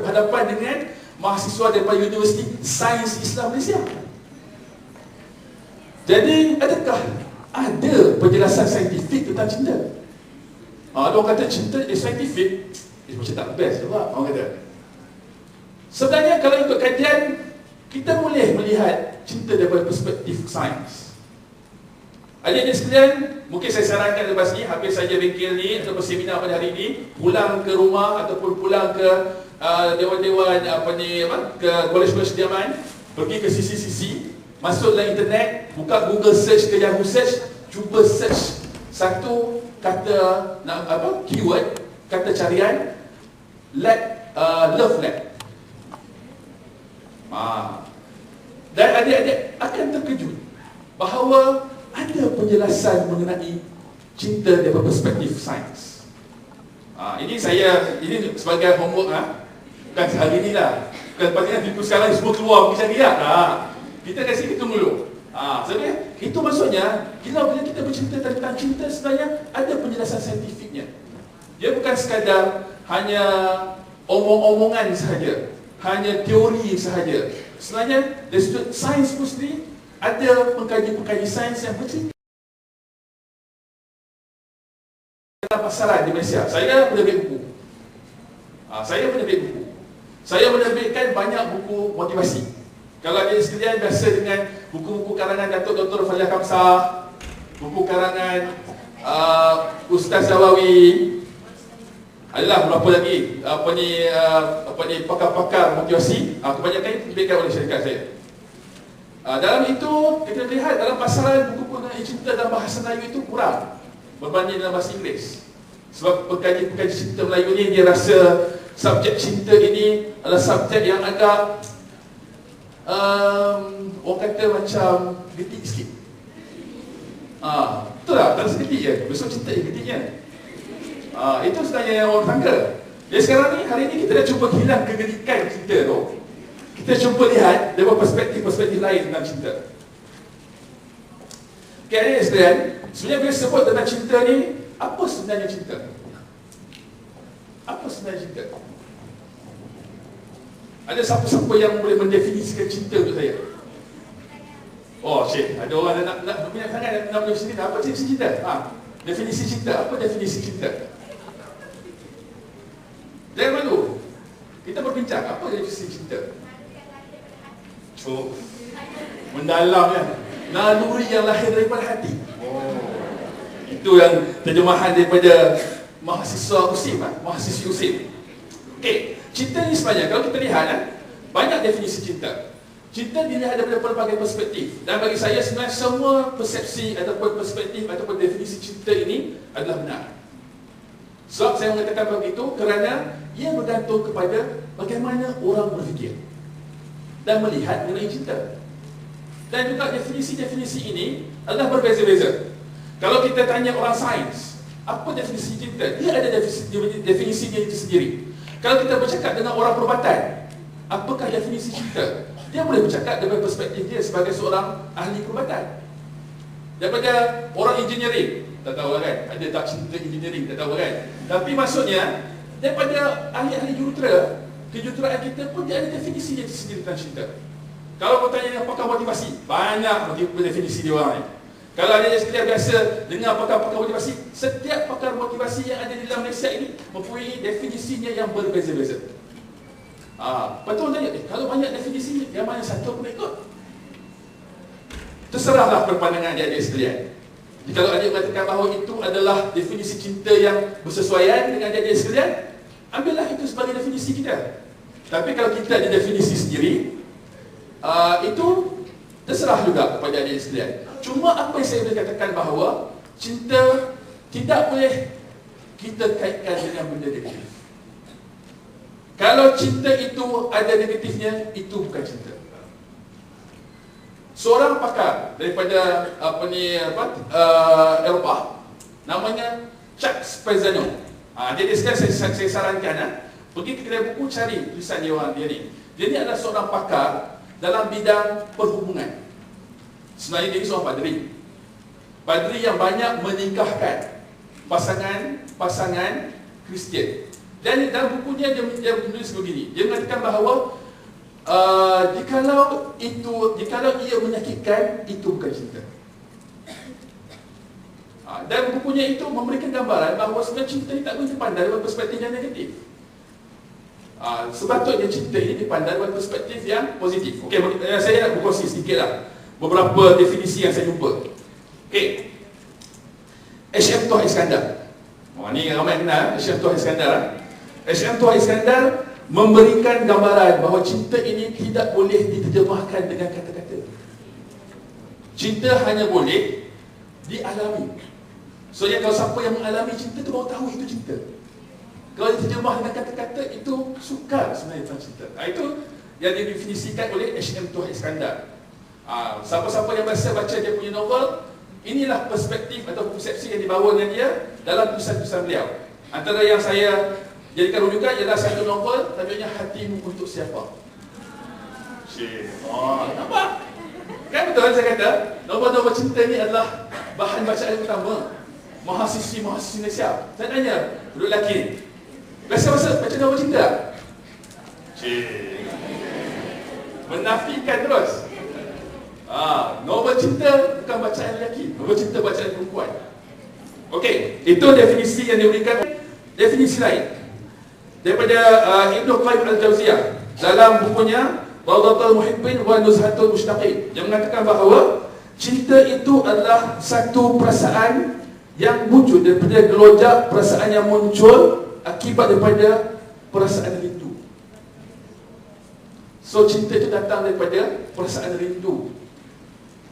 berhadapan dengan mahasiswa daripada Universiti Sains Islam Malaysia. Jadi, adakah ada penjelasan saintifik tentang cinta? Ha, ada orang kata cinta is saintifik, eh, macam tak best juga orang kata. Sebenarnya kalau ikut kajian, kita boleh melihat cinta daripada perspektif sains. Adik-adik sekalian, mungkin saya sarankan lepas ni, habis saja bengkel ni atau seminar pada hari ini, pulang ke rumah ataupun pulang ke uh, dewan-dewan apa ni apa ke kolej-kolej diaman, pergi ke sisi-sisi, masuk dalam internet, buka Google search ke Yahoo search, cuba search satu kata nak apa keyword kata carian let uh, love let. Ha. Dan adik-adik akan terkejut bahawa ada penjelasan mengenai cinta daripada perspektif sains. Ha, ini saya, ini sebagai homework ha? Bukan hari ini lah. Bukan patutnya buku sekarang semua keluar pergi cari lah. Ha, kita kasih hitung dulu. Ha, sebenarnya, itu maksudnya, bila, bila kita bercinta tentang cinta sebenarnya ada penjelasan saintifiknya. Dia bukan sekadar hanya omong-omongan sahaja. Hanya teori sahaja. Sebenarnya, dari sudut sains pun sendiri, ada pengkaji-pengkaji sains yang bercerita dalam pasaran di Malaysia. Saya menerbit buku. Ha, saya menerbit buku. Saya menerbitkan banyak buku motivasi. Kalau ada sekalian biasa dengan buku-buku karangan Datuk Dr. Fazal Kamsah, buku karangan uh, Ustaz Zawawi, adalah berapa lagi apa ni uh, apa ni pakar-pakar motivasi, uh, kebanyakan diberikan oleh syarikat saya. Uh, dalam itu kita lihat dalam pasaran buku mengenai cinta dalam bahasa Melayu itu kurang berbanding dalam bahasa Inggeris. Sebab pengkaji-pengkaji cinta Melayu ni dia rasa subjek cinta ini adalah subjek yang agak um, orang kata macam getik sikit. Ah, betul tak? Tak segetik je. Besok cinta je getiknya. Ah, itu sebenarnya yang orang sangka. Jadi sekarang ni, hari ni kita dah cuba hilang kegetikan cinta tu. Kita cuba lihat dari perspektif-perspektif lain tentang cinta. Okay, adik sekalian, sebenarnya bila sebut tentang cinta ni, apa sebenarnya cinta? Sebenarnya cinta? Ada siapa-siapa yang boleh mendefinisikan cinta untuk saya? Oh, Syekh, ada orang nak nak berminat sangat nak nak definisi cinta. Apa definisi cinta? Ha, definisi cinta. Apa definisi cinta? Jangan malu. Kita berbincang apa definisi cinta? Oh, mendalam kan? Naluri yang lahir daripada hati. Oh. Itu yang terjemahan daripada mahasiswa USIM, ha? mahasiswa USIM. Okey, cinta ni sebenarnya kalau kita lihat kan, banyak definisi cinta. Cinta dilihat daripada pelbagai perspektif dan bagi saya sebenarnya semua persepsi ataupun perspektif ataupun definisi cinta ini adalah benar. Sebab saya mengatakan begitu kerana ia bergantung kepada bagaimana orang berfikir dan melihat mengenai cinta. Dan juga definisi-definisi ini adalah berbeza-beza. Kalau kita tanya orang sains, apa definisi cinta? Dia ada definisi, definisi dia itu sendiri. Kalau kita bercakap dengan orang perubatan, apakah definisi cinta? Dia boleh bercakap dari perspektif dia sebagai seorang ahli perubatan. Daripada orang engineering, tak tahu lah kan, ada tak cinta engineering, tak tahu kan. Tapi maksudnya, daripada ahli-ahli jurutera, kejuruteraan kita pun dia ada definisi dia sendiri tentang cinta. Kalau kau tanya apakah motivasi, banyak definisi dia orang ni. Kalau ada sekalian biasa dengar pakar-pakar motivasi, setiap pakar motivasi yang ada di dalam Malaysia ini mempunyai definisinya yang berbeza-beza. Ah, ha, betul tanya, eh, kalau banyak definisinya, yang mana satu pun ikut? Terserahlah perpandangan adik-adik sekalian. Jadi kalau adik mengatakan bahawa itu adalah definisi cinta yang bersesuaian dengan adik-adik sekalian, ambillah itu sebagai definisi kita. Tapi kalau kita ada definisi sendiri, uh, itu terserah juga kepada adik sekalian. Cuma apa yang saya boleh katakan bahawa cinta tidak boleh kita kaitkan dengan benda negatif. Kalau cinta itu ada negatifnya, itu bukan cinta. Seorang pakar daripada apa ni apa uh, Eropah namanya Chuck Spezzano. Ha, dia dia sekarang saya, saya sarankan ha, pergi ke kedai buku cari tulisan dia orang dia ni. Dia ni adalah seorang pakar dalam bidang perhubungan. Sebenarnya dia seorang padri Padri yang banyak menikahkan Pasangan-pasangan Kristian Dan dalam bukunya dia, dia menulis begini. Dia mengatakan bahawa uh, jikalau itu jikalau ia menyakitkan itu bukan cinta. Uh, dan bukunya itu memberikan gambaran bahawa sebenarnya cinta ini tak boleh dipandang dari perspektif yang negatif. Uh, sepatutnya cinta ini dipandang dari perspektif yang positif. Okey, saya nak berkongsi sedikit lah beberapa definisi yang saya jumpa. Okey. HM Tuah Iskandar. Oh, ni ramai kenal HM Tuah Iskandar. HM Tuah Iskandar memberikan gambaran bahawa cinta ini tidak boleh diterjemahkan dengan kata-kata. Cinta hanya boleh dialami. So, ya, kalau siapa yang mengalami cinta tu baru tahu itu cinta. Kalau diterjemah dengan kata-kata itu sukar sebenarnya tentang cinta. Nah, itu yang didefinisikan oleh HM Tuah Iskandar. Ah, siapa-siapa yang biasa baca dia punya novel, inilah perspektif atau persepsi yang dibawa dengan dia dalam tulisan-tulisan beliau. Antara yang saya jadikan rujukan ialah satu novel tajuknya Hatimu Untuk Siapa. Cik, oh, nampak? Kan betul saya kata, novel-novel cinta ni adalah bahan bacaan utama mahasiswi-mahasiswi Malaysia. Saya tanya, duduk lelaki, Biasa-biasa baca novel cinta? Cik. Menafikan terus. Ah, novel cinta bukan bacaan lelaki, novel cinta bacaan perempuan. Okey, itu definisi yang diberikan. Definisi lain daripada uh, Ibn Qayyim Al-Jauziyah dalam bukunya Rawdatul Muhibbin wa Nuzhatul Mustaqim yang mengatakan bahawa cinta itu adalah satu perasaan yang wujud daripada gelojak perasaan yang muncul akibat daripada perasaan rindu. So cinta itu datang daripada perasaan rindu.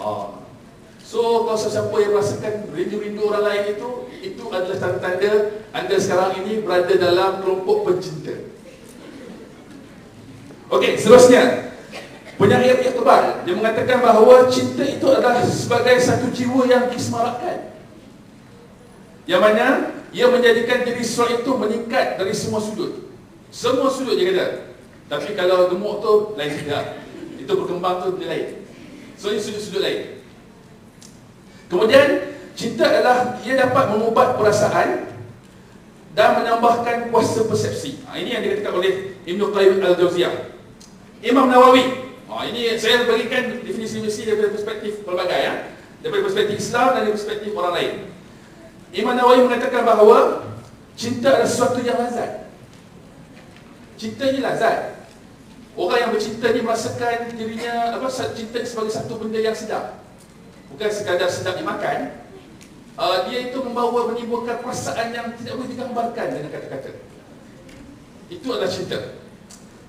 Ah. So kalau siapa yang merasakan rindu-rindu orang lain itu, itu adalah tanda-tanda anda sekarang ini berada dalam kelompok pencinta. Okey, seterusnya. Penyair Iqbal, dia mengatakan bahawa cinta itu adalah sebagai satu jiwa yang kismarakan. Yang mana ia menjadikan diri seorang itu meningkat dari semua sudut. Semua sudut dia kata. Tapi kalau gemuk tu lain tidak. Itu berkembang tu dia lain. So ini sudut-sudut lain. Kemudian cinta adalah ia dapat mengubat perasaan dan menambahkan kuasa persepsi. Ha, ini yang dikatakan oleh Ibn Qayyim Al-Jawziyah. Imam Nawawi. Ha, ini saya berikan definisi-definisi daripada perspektif pelbagai ya. Daripada perspektif Islam dan dari perspektif orang lain. Imam Nawawi mengatakan bahawa cinta adalah sesuatu yang lazat. Cinta ini lazat. Orang yang bercinta ni merasakan dirinya apa cinta sebagai satu benda yang sedap. Bukan sekadar sedap dimakan. Uh, dia itu membawa menimbulkan perasaan yang tidak boleh digambarkan dengan kata-kata. Itu adalah cinta.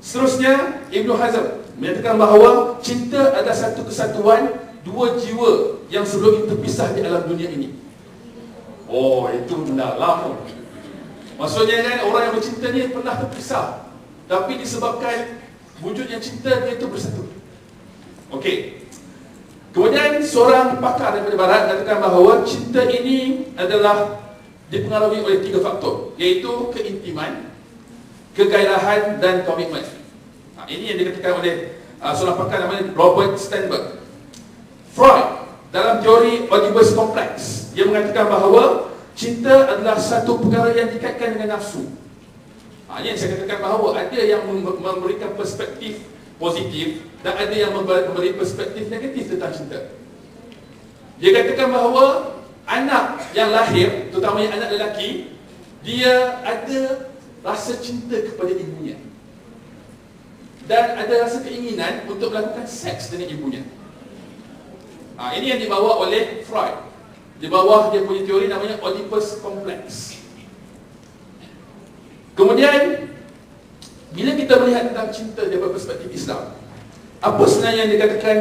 Seterusnya Ibn Hazm menyatakan bahawa cinta adalah satu kesatuan dua jiwa yang sebelum itu terpisah di alam dunia ini. Oh, itu mendalam. Maksudnya kan orang yang bercinta ni pernah terpisah. Tapi disebabkan wujudnya cinta dia itu bersatu. Okey. Kemudian seorang pakar daripada barat katakan bahawa cinta ini adalah dipengaruhi oleh tiga faktor, iaitu keintiman, kegairahan dan komitmen. Ha, ini yang dikatakan oleh uh, seorang pakar namanya Robert Sternberg. Freud dalam teori Oedipus kompleks dia mengatakan bahawa cinta adalah satu perkara yang dikaitkan dengan nafsu. Ha, ini yang saya katakan bahawa ada yang memberikan perspektif positif dan ada yang memberi perspektif negatif tentang cinta. Dia katakan bahawa anak yang lahir, terutamanya anak lelaki, dia ada rasa cinta kepada ibunya. Dan ada rasa keinginan untuk melakukan seks dengan ibunya. Ha, ini yang dibawa oleh Freud. Di bawah dia punya teori namanya Oedipus Complex. Kemudian bila kita melihat tentang cinta daripada perspektif Islam, apa sebenarnya yang dikatakan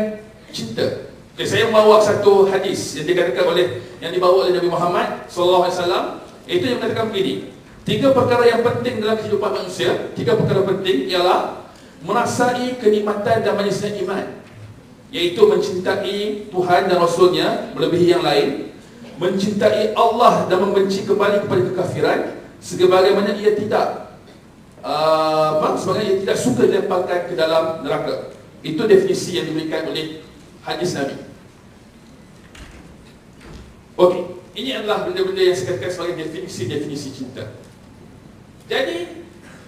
cinta? Okay, saya membawa satu hadis yang dikatakan oleh yang dibawa oleh Nabi Muhammad sallallahu alaihi wasallam, itu yang mengatakan begini. Tiga perkara yang penting dalam kehidupan manusia, tiga perkara penting ialah merasai kenikmatan dan manisnya iman, iaitu mencintai Tuhan dan Rasulnya melebihi yang lain, mencintai Allah dan membenci kembali kepada kekafiran sebagaimana ia tidak uh, apa sebagaimana ia tidak suka dilemparkan ke dalam neraka itu definisi yang diberikan oleh hadis Nabi Okey, ini adalah benda-benda yang saya katakan sebagai definisi-definisi cinta. Jadi,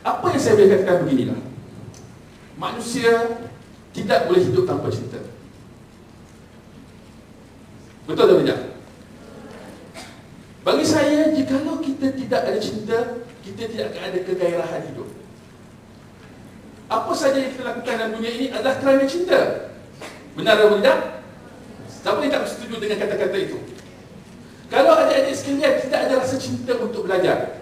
Apa yang saya boleh katakan beginilah. Manusia tidak boleh hidup tanpa cinta. Betul atau tidak? Bagi saya, jikalau kita tidak ada cinta, kita tidak akan ada kegairahan hidup. Apa saja yang kita lakukan dalam dunia ini adalah kerana cinta. Benar atau tidak? Siapa yang tak setuju dengan kata-kata itu? Kalau adik-adik sekalian tidak ada rasa cinta untuk belajar,